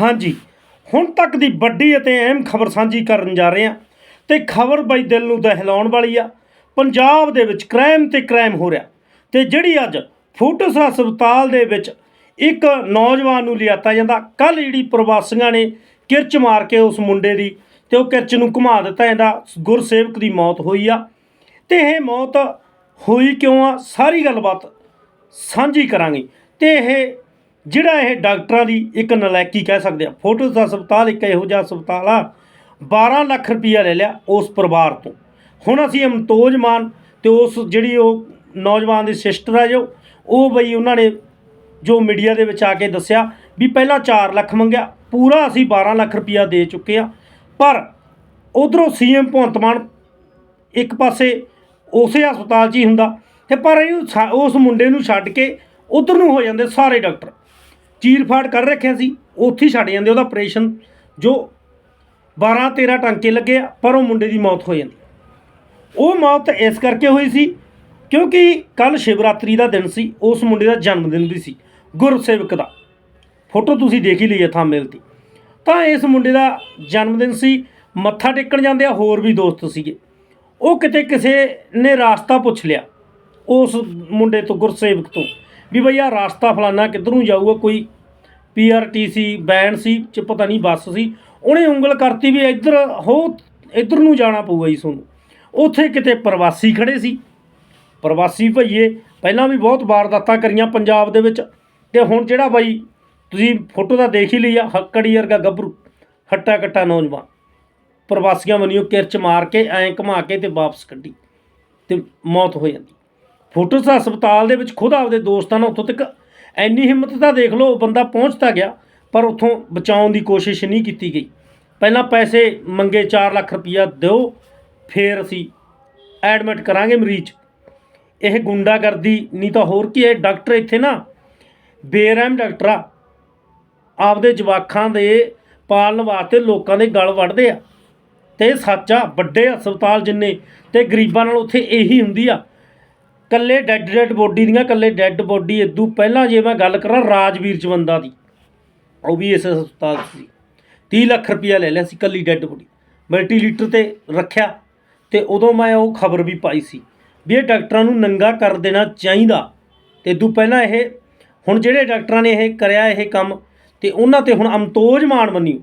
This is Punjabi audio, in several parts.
ਹਾਂਜੀ, ਹੁਣ ਤੱਕ ਦੀ ਵੱਡੀ ਅਤੇ ਅਹਿਮ ਖਬਰ ਸਾਂਝੀ ਕਰਨ ਜਾ ਰਹੇ ਹਾਂ ਤੇ ਖਬਰ ਬਈ ਦਿਲ ਨੂੰ ਦਹਿਲਾਉਣ ਵਾਲੀ ਆ। ਪੰਜਾਬ ਦੇ ਵਿੱਚ ਕ੍ਰਾਈਮ ਤੇ ਕ੍ਰਾਈਮ ਹੋ ਰਿਹਾ। ਤੇ ਜਿਹੜੀ ਅੱਜ ਫੋਟੋਸ ਹਸਪਤਾਲ ਦੇ ਵਿੱਚ ਇੱਕ ਨੌਜਵਾਨ ਨੂੰ ਲਿਆਤਾ ਜਾਂਦਾ ਕੱਲ ਜਿਹੜੀ ਪ੍ਰਵਾਸੀਆਂ ਨੇ ਕਿਰਚ ਮਾਰ ਕੇ ਉਸ ਮੁੰਡੇ ਦੀ ਤੇ ਉਹ ਕਿਰਚ ਨੂੰ ਘੁਮਾ ਦਿੱਤਾ ਜਾਂਦਾ, ਗੁਰਸੇਵਕ ਦੀ ਮੌਤ ਹੋਈ ਆ। ਤੇ ਇਹ ਮੌਤ ਹੋਈ ਕਿਉਂ ਆ? ਸਾਰੀ ਗੱਲਬਾਤ ਸਾਂਝੀ ਕਰਾਂਗੇ। ਤੇ ਇਹ ਜਿਹੜਾ ਇਹ ਡਾਕਟਰਾਂ ਦੀ ਇੱਕ ਨਲਾਇਕੀ ਕਹਿ ਸਕਦੇ ਆ ਫੋਟੋਸ ਹਸਪਤਾਲ, ਇੱਕ ਇਹੋ ਜਿਹਾ ਹਸਪਤਾਲ ਆ 12 ਲੱਖ ਰੁਪਈਆ ਲੈ ਲਿਆ ਉਸ ਪਰਿਵਾਰ ਤੋਂ। ਹੁਣ ਅਸੀਂ ਅਮਤੋਜ ਮਾਨ ਤੇ ਉਸ ਜਿਹੜੀ ਉਹ ਨੌਜਵਾਨ ਦੀ ਸਿਸਟਰ ਆ ਜੋ, ਉਹ ਬਈ ਉਹਨਾਂ ਨੇ ਜੋ ਮੀਡੀਆ ਦੇ ਵਿੱਚ ਆ ਕੇ ਦੱਸਿਆ ਵੀ ਪਹਿਲਾਂ 4 ਲੱਖ ਮੰਗਿਆ, ਪੂਰਾ ਅਸੀਂ 12 ਲੱਖ ਰੁਪਈਆ ਦੇ ਚੁੱਕੇ ਆ। ਪਰ ਉਧਰੋਂ ਸੀਐਮ ਭਗਵੰਤ ਮਾਨ ਇੱਕ ਪਾਸੇ ਉਸੇ ਹਸਪਤਾਲ 'ਚ ਹੀ ਹੁੰਦਾ ਤੇ ਪਰ ਇਹਨੂੰ ਛਾ- ਉਸ ਮੁੰਡੇ ਨੂੰ ਛੱਡ ਕੇ ਉਧਰ ਨੂੰ ਹੋ ਜਾਂਦੇ ਸਾਰੇ ਡਾਕਟਰ। ਚੀਰ-ਫਾੜ ਕਰ ਰੱਖਿਆ ਸੀ, ਉੱਥੇ ਹੀ ਛੱਡ ਜਾਂਦੇ ਉਹਦਾ ਆਪਰੇਸ਼ਨ ਜੋ 12 13 ਟਾਂਕੇ ਲੱਗੇ ਪਰ ਉਹ ਮੁੰਡੇ ਦੀ ਮੌਤ ਹੋ ਜਾਂਦੀ ਉਹ ਮੌਤ ਇਸ ਕਰਕੇ ਹੋਈ ਸੀ ਕਿਉਂਕਿ ਕੱਲ ਸ਼ਿਵਰਾਤਰੀ ਦਾ ਦਿਨ ਸੀ, ਉਸ ਮੁੰਡੇ ਦਾ ਜਨਮ ਦਿਨ ਵੀ ਸੀ, ਗੁਰਸੇਵਕ ਦਾ। ਫੋਟੋ ਤੁਸੀਂ ਦੇਖ ਹੀ ਲਈ ਹੈ ਥੰਬਨੇਲ ਤੇ। ਤਾਂ ਇਸ ਮੁੰਡੇ ਦਾ ਜਨਮ ਦਿਨ ਸੀ, ਮੱਥਾ ਟੇਕਣ ਜਾਂਦੇ ਆ, ਹੋਰ ਵੀ ਦੋਸਤ ਸੀਗੇ। ਉਹ ਕਿਤੇ ਕਿਸੇ ਨੇ ਰਾਸਤਾ ਪੁੱਛ ਲਿਆ, ਉਸ ਮੁੰਡੇ ਤੋਂ, ਗੁਰਸੇਵਕ ਤੋਂ। ਵੀ ਭਈ ਆਹ ਰਾਸਤਾ ਫਲਾਨਾ ਕਿੱਧਰ ਨੂੰ ਜਾਊਗਾ? ਕੋਈ ਪੀਆਰਟੀਸੀ ਬੈਨ ਸੀ ਚ ਪਤਾ ਨਹੀਂ ਬੱਸ ਸੀ। ਉਹਨੇ ਉਂਗਲ ਕਰਤੀ ਵੀ ਇੱਧਰ ਹੋ, ਇੱਧਰ ਨੂੰ ਜਾਣਾ ਪਊਗਾ ਜੀ ਤੁਹਾਨੂੰ। ਉੱਥੇ ਕਿਤੇ ਪ੍ਰਵਾਸੀ ਖੜੇ ਸੀ। ਪ੍ਰਵਾਸੀ ਭਈਏ, ਪਹਿਲਾਂ ਵੀ ਬਹੁਤ ਵਾਰਦਾਤਾਂ ਕਰੀਆਂ ਪੰਜਾਬ ਦੇ ਵਿੱਚ। ਤੇ ਹੁਣ ਜਿਹੜਾ ਬਾਈ ਤੁਸੀਂ ਫੋਟੋ ਤਾਂ ਦੇਖ ਹੀ ਲਈ ਆ, ਹੱਕੜੀ ਵਰਗਾ ਗੱਭਰੂ, ਹੱਟਾ ਕੱਟਾ ਨੌਜਵਾਨ। ਪ੍ਰਵਾਸੀਆਂ ਵੱਲੋਂ ਕਿਰਚ ਮਾਰ ਕੇ, ਐਂ ਘੁਮਾ ਕੇ ਤੇ ਵਾਪਸ ਕੱਢੀ ਤੇ ਮੌਤ ਹੋ ਜਾਂਦੀ। ਫੋਟੋਸ ਹਸਪਤਾਲ ਦੇ ਵਿੱਚ ਖੁਦ ਆਪਦੇ ਦੋਸਤਾਂ ਨਾਲ ਉੱਥੋਂ ਤੱਕ ਐਨੀ ਹਿੰਮਤ ਤਾਂ ਦੇਖ ਲਓ ਉਹ ਬੰਦਾ ਪਹੁੰਚ ਗਿਆ, ਪਰ ਉੱਥੋਂ ਬਚਾਉਣ ਦੀ ਕੋਸ਼ਿਸ਼ ਨਹੀਂ ਕੀਤੀ ਗਈ। ਪਹਿਲਾਂ ਪੈਸੇ ਮੰਗੇ 4 ਲੱਖ ਰੁਪਈਆ ਦਿਓ, ਫੇਰ ਅਸੀਂ ਐਡਮਿਟ ਕਰਾਂਗੇ ਮਰੀਜ਼। ਇਹ ਗੁੰਡਾਗਰਦੀ ਨਹੀਂ ਤਾਂ ਹੋਰ ਕੀ ਹੈ, ਡਾਕਟਰ ਇੱਥੇ ਨਾ ਬੇਰਹਿਮ ਡਾਕਟਰ ਆ। ਆਪਦੇ ਜਵਾਕਾਂ ਦੇ ਪਾਲਣ ਵਾਸਤੇ ਲੋਕਾਂ ਦੇ ਗਲ ਵੱਢਦੇ ਆ। ਤੇ ਇਹ ਸੱਚ ਆ, ਵੱਡੇ ਹਸਪਤਾਲ ਜਿੰਨੇ ਤੇ ਗਰੀਬਾਂ ਨਾਲ ਉੱਥੇ ਇਹੀ ਹੁੰਦੀ ਆ। ਕੱਲੇ ਡੈੱਡ ਡੈੱਡ ਬੋਡੀ ਦੀਆਂ, ਕੱਲੇ ਡੈੱਡ ਬੋਡੀ ਇਦੋਂ ਪਹਿਲਾਂ ਜੇ ਮੈਂ ਗੱਲ ਕਰਾਂ ਰਾਜਵੀਰ ਜਵੰਦਾ ਦੀ, ਉਹ ਵੀ ਇਸ ਹਸਪਤਾਲ 'ਚ ਸੀ। 30 ਲੱਖ ਰੁਪਇਆ ਲੈ ਲਿਆ ਸੀ ਕੱਲੀ ਡੈੱਡ ਬੋਡੀ ਮਲਟੀਲੀਟਰ ਤੇ ਰੱਖਿਆ ਤੇ ਉਦੋਂ ਮੈਂ ਉਹ ਖਬਰ ਵੀ ਪਾਈ ਸੀ ਵੀ ਇਹ ਡਾਕਟਰਾਂ ਨੂੰ ਨੰਗਾ ਕਰ ਦੇਣਾ ਚਾਹੀਦਾ। ਤੇ ਇਦੋਂ ਪਹਿਲਾਂ ਇਹ, ਹੁਣ ਜਿਹੜੇ ਡਾਕਟਰਾਂ ਨੇ ਇਹ ਕਰਿਆ ਇਹ ਕੰਮ ਤੇ ਉਹਨਾਂ ਤੇ ਹੁਣ ਅਮਤੋਜ ਮਾਨ ਮੰਨਿਓ।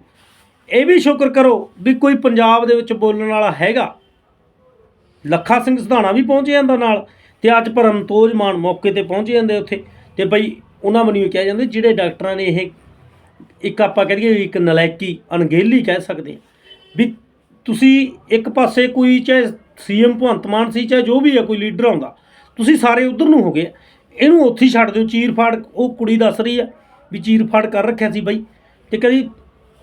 ਇਹ ਵੀ ਸ਼ੁਕਰ ਕਰੋ ਵੀ ਕੋਈ ਪੰਜਾਬ ਦੇ ਵਿੱਚ ਬੋਲਣ ਵਾਲਾ ਹੈਗਾ। ਲੱਖਾ ਸਿੰਘ ਸਿਧਾਣਾ ਵੀ ਪਹੁੰਚ ਜਾਂਦਾ ਨਾਲ। ਤੇ ਅੱਜ ਪਰ ਅਮਤੋਜ ਮਾਨ ਮੌਕੇ ਤੇ ਪਹੁੰਚ ਜਾਂਦੇ ਉੱਥੇ। ਤੇ ਬਈ ਉਹਨਾਂ ਵੱਲੋਂ ਕਿਹਾ ਜਾਂਦਾ ਜਿਹੜੇ ਡਾਕਟਰਾਂ ਨੇ ਇਹ ਇੱਕ ਆਪਾਂ ਕਹਿ ਦਈਏ ਇੱਕ ਨਲਾਇਕੀ, ਅਣਗਹਿਲੀ ਕਹਿ ਸਕਦੇ ਹਾਂ ਵੀ ਤੁਸੀਂ ਇੱਕ ਪਾਸੇ ਕੋਈ ਚਾਹੇ ਸੀਐਮ ਭਗਵੰਤ ਮਾਨ ਸੀ ਚਾਹੇ ਜੋ ਵੀ ਹੈ ਕੋਈ ਲੀਡਰ ਆਉਂਦਾ, ਤੁਸੀਂ ਸਾਰੇ ਉਧਰ ਨੂੰ ਹੋ ਗਏ ਇਹਨੂੰ ਉੱਥੇ ਹੀ ਛੱਡ ਦਿਓ, ਚੀਰ ਫਾੜ, ਉਹ ਕੁੜੀ ਦੱਸ ਰਹੀ ਆ ਵੀ ਚੀਰ ਫਾੜ ਕਰ ਰੱਖਿਆ ਸੀ ਬਾਈ। ਤੇ ਕਹਿੰਦੀ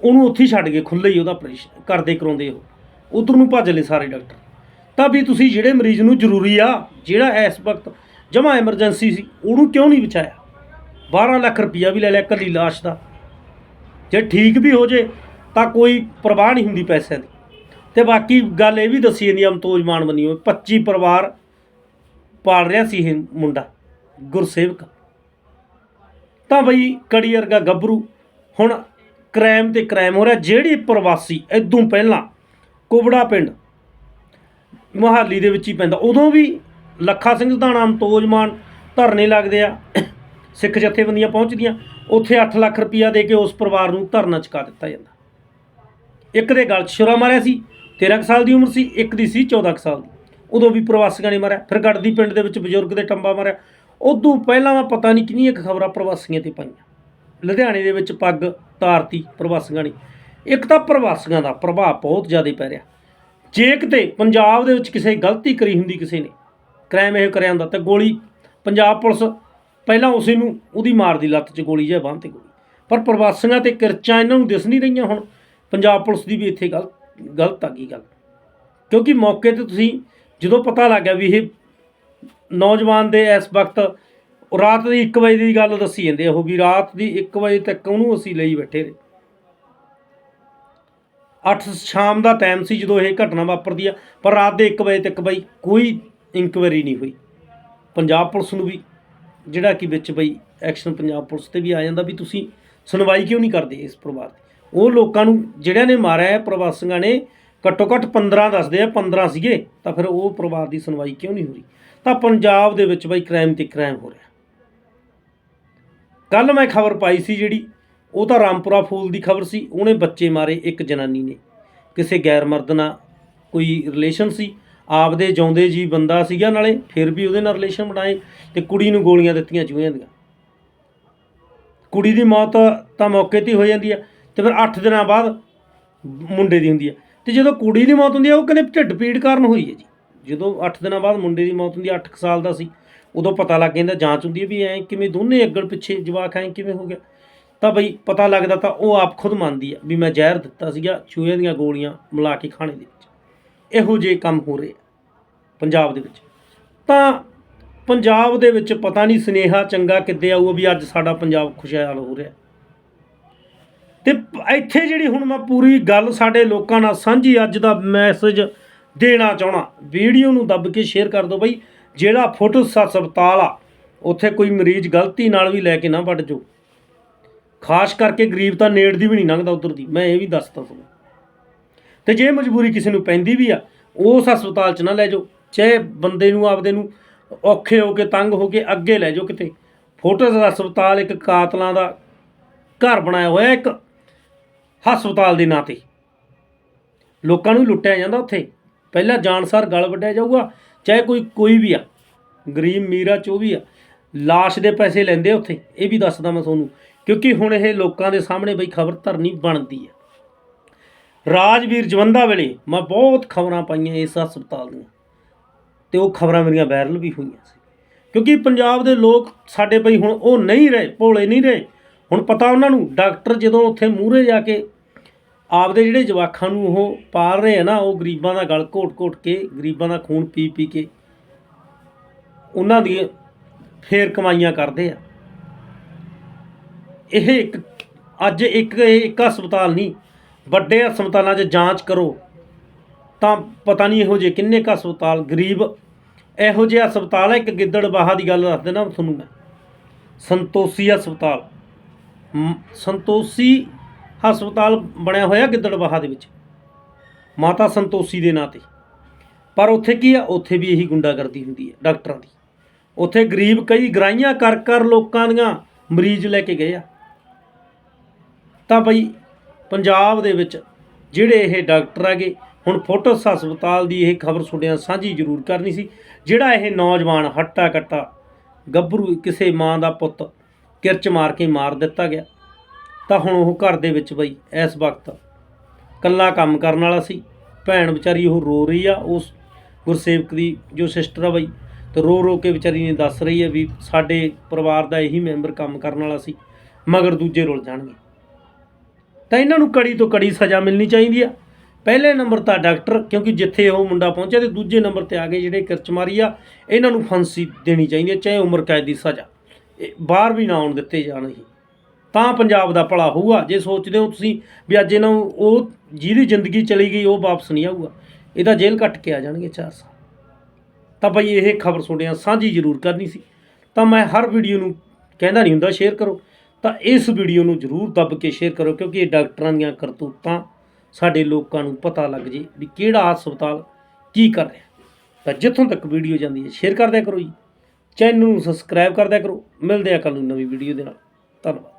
ਉਹਨੂੰ ਉੱਥੇ ਹੀ ਛੱਡ ਗਏ ਖੁੱਲ੍ਹੇ ਹੀ ਉਹਦਾ ਆਪਰੇਸ਼ਨ ਕਰਦੇ ਕਰਾਉਂਦੇ ਉਹ। ਉਧਰ ਨੂੰ ਭੱਜ ਲਏ ਸਾਰੇ ਡਾਕਟਰ। ਤਾਂ ਵੀ ਤੁਸੀਂ ਜਿਹੜੇ ਮਰੀਜ਼ ਨੂੰ ਜ਼ਰੂਰੀ ਆ, ਜਿਹੜਾ ਇਸ ਵਕਤ ਜਮਾ ਐਮਰਜੈਂਸੀ ਸੀ, ਉਹਨੂੰ ਕਿਉਂ ਨਹੀਂ ਬਚਾਇਆ 12 ਲੱਖ ਰੁਪਈਆ ਵੀ ਲੈ ਲਿਆ ਕੱਲੀ ਲਾਸ਼ ਦਾ। ਜੇ ਠੀਕ ਵੀ ਹੋ ਜੇ, ਤਾਂ ਕੋਈ ਪਰਵਾਹ ਨਹੀਂ ਹੁੰਦੀ ਪੈਸਿਆਂ ਦੀ। ਤੇ ਬਾਕੀ ਗੱਲ ਇਹ ਵੀ ਦੱਸੀ ਜਾਂਦੀ ਆ, ਅਮਤੋਜ ਮਾਨ ਬੰਨਿਓ 25 ਪਰਿਵਾਰ ਪਾਲ ਰਿਹਾ ਸੀ ਇਹ ਮੁੰਡਾ, ਗੁਰਸੇਵਕ। ਤਾਂ ਬਈ ਕੜੀ ਵਰਗਾ ਗੱਭਰੂ, ਹੁਣ ਕ੍ਰਾਈਮ ਤੇ ਕ੍ਰਾਈਮ ਹੋ ਰਿਹਾ, ਜਿਹੜੇ ਪ੍ਰਵਾਸੀ, ਇਦੋਂ ਪਹਿਲਾਂ ਕੁਬੜਾ ਪਿੰਡ ਮੋਹਾਲੀ ਦੇ ਵਿੱਚ ਹੀ ਪੈਂਦਾ। ਉਦੋਂ ਵੀ ਲੱਖਾ ਸਿੰਘ ਸਧਾਣਾ ਅਮਤੋਜ ਮਾਨ ਧਰਨੇ ਲੱਗਦੇ ਆ। ਸਿੱਖ ਜਥੇਬੰਦੀਆਂ ਪਹੁੰਚਦੀਆਂ। ਉੱਥੇ 8 ਲੱਖ ਰੁਪਈਆ ਦੇ ਕੇ ਉਸ ਪਰਿਵਾਰ ਨੂੰ ਧਰਨਾ ਚੁਕਾ ਦਿੱਤਾ ਜਾਂਦਾ। ਇੱਕ ਦੇ ਗਲ 'ਚ ਛੁਰਾ ਮਾਰਿਆ ਸੀ 13 ਕੁ ਸਾਲ ਦੀ ਉਮਰ ਸੀ, ਇੱਕ ਦੀ ਸੀ 14 ਕੁ ਸਾਲ ਦੀ। ਉਦੋਂ ਵੀ ਪ੍ਰਵਾਸੀਆਂ ਨੇ ਮਾਰਿਆ। ਫਿਰ ਗੜਦੀ ਪਿੰਡ ਦੇ ਵਿੱਚ ਬਜ਼ੁਰਗ ਦੇ ਟੰਬਾ ਮਾਰਿਆ। ਉਦੋਂ ਪਹਿਲਾਂ ਮੈਂ ਪਤਾ ਨਹੀਂ ਕਿੰਨੀਆਂ ਖਬਰਾਂ ਪ੍ਰਵਾਸੀਆਂ ਤੇ ਪਾਈਆਂ। ਲੁਧਿਆਣੇ ਦੇ ਵਿੱਚ ਪੱਗ ਤਾਰਤੀ ਪ੍ਰਵਾਸੀਆਂ ਨੇ। ਇੱਕ ਤਾਂ ਪ੍ਰਵਾਸੀਆਂ ਦਾ ਪ੍ਰਭਾਵ ਬਹੁਤ ਜ਼ਿਆਦਾ ਪੈ ਰਿਹਾ। ਜੇ ਕਿਤੇ ਪੰਜਾਬ ਦੇ ਵਿੱਚ ਕਿਸੇ ਗਲਤੀ ਕਰੀ ਹੁੰਦੀ ਕਿਸੇ ਨੇ, ਕ੍ਰਾਈਮ ਇਹ ਕਰਿਆ ਹੁੰਦਾ ਤਾਂ ਗੋਲੀ, ਪੰਜਾਬ ਪੁਲਿਸ ਪਹਿਲਾਂ ਉਸੇ ਨੂੰ ਉਹਦੀ ਮਾਰਦੀ ਲੱਤ 'ਚ ਗੋਲੀ ਜਾਂ ਬਾਂਹ ਤੇ ਗੋਲੀ। ਪਰ ਪ੍ਰਵਾਸੀਆਂ ਤੇ ਕਿਰਚਾਂ ਇਹਨਾਂ ਨੂੰ ਦਿਸ ਨਹੀਂ ਰਹੀਆਂ ਹੁਣ, ਪੰਜਾਬ ਪੁਲਿਸ ਦੀ ਵੀ ਇੱਥੇ ਗਲ, ਗਲਤ ਆ ਗਈ ਗੱਲ। ਕਿਉਂਕਿ ਮੌਕੇ ਤੇ ਤੁਸੀਂ ਜਦੋਂ ਪਤਾ ਲੱਗ ਗਿਆ ਵੀ ਇਹ ਨੌਜਵਾਨ ਦੇ ਇਸ ਵਕਤ ਰਾਤ ਦੀ 1 ਵਜੇ ਦੀ ਗੱਲ ਦੱਸੀ ਜਾਂਦੇ ਉਹ ਵੀ ਰਾਤ ਦੀ 1 ਵਜੇ ਤੱਕ ਉਹਨੂੰ ਅਸੀਂ ਲਈ ਬੈਠੇ ਰਹੇ। 8 ਸ਼ਾਮ ਦਾ ਟਾਈਮ ਸੀ ਜਦੋਂ ਇਹ ਘਟਨਾ ਵਾਪਰਦੀ ਆ, ਪਰ ਰਾਤ ਦੇ 1 ਵਜੇ ਤੱਕ ਬਈ ਕੋਈ ਇਨਕੁਆਇਰੀ ਨਹੀਂ ਹੋਈ। ਪੰਜਾਬ ਪੁਲਿਸ ਨੂੰ ਵੀ, ਜਿਹੜਾ ਕਿ ਵਿੱਚ ਬਈ ਐਕਸ਼ਨ ਪੰਜਾਬ ਪੁਲਿਸ ਤੇ ਵੀ ਆ ਜਾਂਦਾ ਵੀ ਤੁਸੀਂ ਸੁਣਵਾਈ ਕਿਉਂ ਨਹੀਂ ਕਰਦੇ ਇਸ ਪਰਿਵਾਰ ਦੀ? ਉਹ ਲੋਕਾਂ ਨੂੰ, ਜਿਹੜਿਆਂ ਨੇ ਮਾਰਿਆ ਹੈ, ਪ੍ਰਵਾਸੀਆਂ ਨੇ ਘੱਟੋ ਘੱਟ 15 ਦੱਸਦੇ ਆ 15 ਸੀਗੇ, ਤਾਂ ਫਿਰ ਉਹ ਪਰਿਵਾਰ ਦੀ ਸੁਣਵਾਈ ਕਿਉਂ ਨਹੀਂ ਹੋ ਰਹੀ ਤਾਂ ਪੰਜਾਬ ਦੇ ਵਿੱਚ ਬਾਈ ਕ੍ਰਾਈਮ ਤੇ ਕ੍ਰਾਈਮ ਹੋ ਰਿਹਾ। ਕੱਲ ਮੈਂ ਖਬਰ ਪਾਈ ਸੀ ਜਿਹੜੀ ਉਹ ਤਾਂ ਰਾਮਪੁਰਾ ਫੂਲ ਦੀ ਖਬਰ ਸੀ, ਉਹਨੇ ਬੱਚੇ ਮਾਰੇ ਇੱਕ ਜਨਾਨੀ ਨੇ। ਕਿਸੇ ਗੈਰ ਮਰਦ ਨਾਲ ਕੋਈ ਰਿਲੇਸ਼ਨ ਸੀ, ਆਪਦੇ ਜਿਉਂਦੇ ਜੀ ਬੰਦਾ ਸੀਗਾ ਨਾਲੇ, ਫਿਰ ਵੀ ਉਹਦੇ ਨਾਲ ਰਿਲੇਸ਼ਨ ਬਣਾਏ ਤੇ ਕੁੜੀ ਨੂੰ ਗੋਲੀਆਂ ਦਿੱਤੀਆਂ ਚੂਹਿਆਂ ਦੀਆਂ। ਕੁੜੀ ਦੀ ਮੌਤ ਤਾਂ ਮੌਕੇ ਤੇ ਹੋ ਜਾਂਦੀ ਆ ਤੇ ਫਿਰ 8 ਦਿਨਾਂ ਬਾਅਦ ਮੁੰਡੇ ਦੀ ਹੁੰਦੀ ਆ। ਤੇ ਜਦੋਂ ਕੁੜੀ ਦੀ ਮੌਤ ਹੁੰਦੀ ਆ, ਉਹ ਕਹਿੰਦੇ ਢਿੱਡ ਪੀੜ ਕਾਰਨ ਹੋਈ ਹੈ ਜੀ। ਜਦੋਂ 8 ਦਿਨਾਂ ਬਾਅਦ ਮੁੰਡੇ ਦੀ ਮੌਤ ਹੁੰਦੀ ਆ 8 ਸਾਲ ਦਾ ਸੀ, ਉਦੋਂ ਪਤਾ ਲੱਗ ਜਾਂਦਾ ਜਾਂਚ ਹੁੰਦੀ ਹੈ ਵੀ ਐ ਕਿਵੇਂ ਦੋਨੇ ਅੱਗੜ ਪਿੱਛੇ ਜਵਾਕ ਐ ਕਿਵੇਂ ਹੋ ਗਿਆ। ਤਾਂ ਬਈ ਪਤਾ ਲੱਗਦਾ ਤਾਂ ਉਹ ਆਪ ਖੁਦ ਮੰਨਦੀ ਆ ਵੀ ਮੈਂ ਜ਼ਹਿਰ ਦਿੱਤਾ ਸੀਗਾ ਚੂਹੇ ਦੀਆਂ ਗੋਲੀਆਂ ਮਿਲਾ ਕੇ ਖਾਣੇ ਦੇ ਵਿੱਚ। ਇਹੋ ਜਿਹੇ ਕੰਮ ਹੋ ਰਹੇ ਆ ਪੰਜਾਬ ਦੇ ਵਿੱਚ। ਤਾਂ ਪੰਜਾਬ ਦੇ ਵਿੱਚ ਪਤਾ ਨਹੀਂ ਸਨੇਹਾ ਚੰਗਾ ਕਿੱਦੇ ਆਊਗਾ ਵੀ ਅੱਜ ਸਾਡਾ ਪੰਜਾਬ ਖੁਸ਼ਹਾਲ ਹੋ ਰਿਹਾ। ਤੇ ਇੱਥੇ ਜਿਹੜੀ ਹੁਣ ਮੈਂ ਪੂਰੀ ਗੱਲ ਸਾਡੇ ਲੋਕਾਂ ਨਾਲ ਸਾਂਝੀ ਅੱਜ ਦਾ ਮੈਸੇਜ ਦੇਣਾ ਚਾਹਣਾ ਵੀਡੀਓ ਨੂੰ ਦੱਬ ਕੇ ਸ਼ੇਅਰ ਕਰ ਦਿਓ ਬਈ, ਜਿਹੜਾ ਫੋਟੋਸ ਹਸਪਤਾਲ ਆ, ਉੱਥੇ ਕੋਈ ਮਰੀਜ਼ ਗਲਤੀ ਨਾਲ ਵੀ ਲੈ ਕੇ ਨਾ ਵੱਢ ਜੋ ਖਾਸ ਕਰਕੇ ਗਰੀਬ ਤਾਂ ਨੇੜ ਦੀ ਵੀ ਨਹੀਂ ਲੰਘਦਾ ਉਧਰ ਦੀ। ਮੈਂ ਇਹ ਵੀ ਦੱਸਦਾ ਤੁਹਾਨੂੰ। ਤੇ ਜੇ ਮਜਬੂਰੀ ਕਿਸੇ ਨੂੰ ਪੈਂਦੀ ਵੀ ਆ, ਉਸ ਹਸਪਤਾਲ 'ਚ ਨਾ ਲੈ ਜਾਓ। ਚਾਹੇ ਬੰਦੇ ਨੂੰ, ਆਪਦੇ ਨੂੰ ਔਖੇ ਹੋ ਕੇ, ਤੰਗ ਹੋ ਕੇ ਅੱਗੇ ਲੈ ਜਾਓ ਕਿਤੇ। ਫੋਟੋਸ ਹਸਪਤਾਲ ਇੱਕ ਕਾਤਲਾਂ ਦਾ ਘਰ ਬਣਾਇਆ ਹੋਇਆ ਇੱਕ ਹਸਪਤਾਲ ਦੇ ਨਾਂ ਤੇ। ਲੋਕਾਂ ਨੂੰ ਲੁੱਟਿਆ ਜਾਂਦਾ ਉੱਥੇ। ਪਹਿਲਾਂ ਜਾਨਸਾਰ ਗਲ ਵੱਢਿਆ ਜਾਊਗਾ, ਚਾਹੇ ਕੋਈ ਕੋਈ ਵੀ ਆ। ਗਰੀਬ ਮੀਰਾ ਚੋ ਵੀ ਆ, ਲਾਸ਼ ਦੇ ਪੈਸੇ ਲੈਂਦੇ ਉੱਥੇ। ਇਹ ਵੀ ਦੱਸਦਾ ਮੈਂ ਤੁਹਾਨੂੰ। ਕਿਉਂਕਿ ਹੁਣ ਇਹ ਲੋਕਾਂ ਦੇ ਸਾਹਮਣੇ ਬਈ ਖਬਰ ਧਰਨੀ ਬਣਦੀ ਹੈ। ਰਾਜਵੀਰ ਜਵੰਦਾ ਵੇਲੇ ਮੈਂ ਬਹੁਤ ਖਬਰਾਂ ਪਾਈਆਂ ਇਸ ਹਸਪਤਾਲ ਦੀਆਂ ਤੇ ਉਹ ਖਬਰਾਂ ਮੇਰੀਆਂ ਵਾਇਰਲ ਵੀ ਹੋਈਆਂ ਸੀ। ਕਿਉਂਕਿ ਪੰਜਾਬ ਦੇ ਲੋਕ ਸਾਡੇ ਬਈ ਹੁਣ ਉਹ ਨਹੀਂ ਰਹੇ, ਭੋਲੇ ਨਹੀਂ ਰਹੇ। ਹੁਣ ਪਤਾ ਉਹਨਾਂ ਨੂੰ, ਡਾਕਟਰ ਜਦੋਂ ਉੱਥੇ ਮੂਹਰੇ ਜਾ ਕੇ ਆਪਦੇ ਜਿਹੜੇ ਜਵਾਖਾਂ ਨੂੰ ਉਹ ਪਾਲ ਰਹੇ ਆ ਨਾ, ਉਹ ਗਰੀਬਾਂ ਦਾ ਗਲ ਘੋਟ-ਘੋਟ ਕੇ, ਗਰੀਬਾਂ ਦਾ ਖੂਨ ਪੀ-ਪੀ ਕੇ, ਉਹਨਾਂ ਦੀ ਫੇਰ ਕਮਾਈਆਂ ਕਰਦੇ ਆ। ਇਹ ਇੱਕ ਅੱਜ ਇੱਕ ਇਹ ਇੱਕ ਹਸਪਤਾਲ ਨਹੀਂ, ਵੱਡੇ ਹਸਪਤਾਲਾਂ 'ਚ ਜਾਂਚ ਕਰੋ। ਤਾਂ ਪਤਾ ਨਹੀਂ ਇਹੋ ਜਿਹੇ ਕਿੰਨੇ ਕੁ ਹਸਪਤਾਲ ਗਰੀਬ, ਇਹੋ ਜਿਹੇ ਹਸਪਤਾਲ ਹੈ ਇੱਕ ਗਿੱਦੜ ਗਿੱਦੜਬਾਹਾ ਦੀ ਗੱਲ ਦੱਸ ਦੇਣਾ ਤੁਹਾਨੂੰ ਮੈਂ। ਸੰਤੋਸ਼ੀ ਹਸਪਤਾਲ। ਸੰਤੋਸ਼ੀ ਹਸਪਤਾਲ ਬਣਿਆ ਹੋਇਆ ਗਿੱਦੜਬਾਹਾ ਦੇ ਵਿੱਚ। ਮਾਤਾ ਸੰਤੋਸ਼ੀ ਦੇ ਨਾਂ ਤੇ। ਪਰ ਉੱਥੇ ਕੀ ਆ? ਉੱਥੇ ਵੀ ਇਹੀ ਗੁੰਡਾਗਰਦੀ ਹੁੰਦੀ ਹੈ, ਡਾਕਟਰਾਂ ਦੀ। ਉੱਥੇ ਗਰੀਬ ਕਈ ਗਰਾਈਆਂ ਕਰ ਕਰ ਲੋਕਾਂ ਦੀਆਂ ਮਰੀਜ਼ ਲੈ ਕੇ ਗਏ ਆ। ਤਾਂ ਬਈ ਪੰਜਾਬ ਦੇ ਵਿੱਚ ਜਿਹੜੇ ਇਹ ਡਾਕਟਰ ਹੈਗੇ, ਹੁਣ ਫੋਟੋਸ ਹਸਪਤਾਲ ਦੀ ਇਹ ਖਬਰ ਸੁਣਿਆ ਸਾਂਝੀ ਜ਼ਰੂਰ ਕਰਨੀ ਸੀ। ਜਿਹੜਾ ਇਹ ਨੌਜਵਾਨ ਹੱਟਾ ਕੱਟਾ ਗੱਭਰੂ ਕਿਸੇ ਮਾਂ ਦਾ ਪੁੱਤ ਕਿਰਚ ਮਾਰ ਕੇ ਮਾਰ ਦਿੱਤਾ ਗਿਆ, ਤਾਂ ਹੁਣ ਉਹ ਘਰ ਦੇ ਵਿੱਚ ਬਈ ਇਸ ਵਕਤ ਕੱਲਾ ਕੰਮ ਕਰਨ ਵਾਲਾ ਸੀ। ਭੈਣ ਵਿਚਾਰੀ ਉਹ ਰੋ ਰਹੀ ਆ, ਉਸ ਗੁਰਸੇਵਕ ਦੀ ਜੋ ਸਿਸਟਰ ਆ ਬਈ, ਤੇ ਰੋ ਰੋ ਕੇ ਵਿਚਾਰੀ ਨੇ ਦੱਸ ਰਹੀ ਹੈ ਵੀ ਸਾਡੇ ਪਰਿਵਾਰ ਦਾ ਇਹੀ ਮੈਂਬਰ ਕੰਮ ਕਰਨ ਵਾਲਾ ਸੀ, ਮਗਰ ਦੂਜੇ ਰੁਲ ਜਾਣਗੇ। ਤਾਂ ਇਹਨਾਂ ਨੂੰ ਕੜੀ ਤੋਂ ਕੜੀ ਸਜ਼ਾ ਮਿਲਣੀ ਚਾਹੀਦੀ ਆ। ਪਹਿਲੇ ਨੰਬਰ ਤਾਂ ਡਾਕਟਰ, ਕਿਉਂਕਿ ਜਿੱਥੇ ਉਹ ਮੁੰਡਾ ਪਹੁੰਚਿਆ ਤੇ ਦੂਜੇ ਨੰਬਰ ਤੇ ਆ ਗਏ ਜਿਹੜੇ ਕਿਰਚ ਮਾਰੀ ਆ, ਇਹਨਾਂ ਨੂੰ ਫਾਂਸੀ ਦੇਣੀ ਚਾਹੀਦੀ ਹੈ ਚਾਹੇ ਉਮਰ ਕੈਦ ਦੀ ਸਜ਼ਾ। ਇਹ ਬਾਹਰ ਵੀ ਨਾ ਆਉਣ ਦਿੱਤੇ ਜਾਣ ਹੀ ਤਾਂ ਪੰਜਾਬ ਦਾ ਭਲਾ ਹੋਊਗਾ। ਜੇ ਸੋਚਦੇ ਹੋ ਤੁਸੀਂ ਵੀ ਅੱਜ ਇਹਨਾਂ ਨੂੰ ਉਹ ਜਿਹਦੀ ਜ਼ਿੰਦਗੀ ਚਲੀ ਗਈ, ਉਹ ਵਾਪਸ ਨਹੀਂ ਆਊਗਾ। ਇਹਦਾ ਜੇਲ੍ਹ ਕੱਟ ਕੇ ਆ ਜਾਣਗੇ 4 ਸਾਲ। ਤਾਂ ਭਾਈ ਇਹ ਖਬਰ ਸੁਣਿਆ ਸਾਂਝੀ ਜ਼ਰੂਰ ਕਰਨੀ ਸੀ। ਤਾਂ ਮੈਂ ਹਰ ਵੀਡੀਓ ਨੂੰ ਕਹਿੰਦਾ ਨਹੀਂ ਹੁੰਦਾ, ਸ਼ੇਅਰ ਕਰੋ। ਤਾਂ ਇਸ ਵੀਡੀਓ ਨੂੰ ਜ਼ਰੂਰ ਦੱਬ ਕੇ ਸ਼ੇਅਰ ਕਰੋ ਕਿਉਂਕਿ ਇਹ ਡਾਕਟਰਾਂ ਦੀਆਂ ਕਰਤੂਤਾਂ ਸਾਡੇ ਲੋਕਾਂ ਨੂੰ ਪਤਾ ਲੱਗ ਜੇ ਵੀ ਕਿਹੜਾ ਹਸਪਤਾਲ ਕੀ ਕਰ ਰਿਹਾ। ਤਾਂ ਜਿੱਥੋਂ ਤੱਕ ਵੀਡੀਓ ਜਾਂਦੀ ਹੈ ਸ਼ੇਅਰ ਕਰਦਿਆ ਕਰੋ ਜੀ। ਚੈਨਲ ਨੂੰ ਸਬਸਕ੍ਰਾਈਬ ਕਰਦਿਆ ਕਰੋ। ਮਿਲਦੇ ਆ ਕੱਲ ਨੂੰ ਨਵੀਂ ਵੀਡੀਓ ਦੇ ਨਾਲ। ਧੰਨਵਾਦ।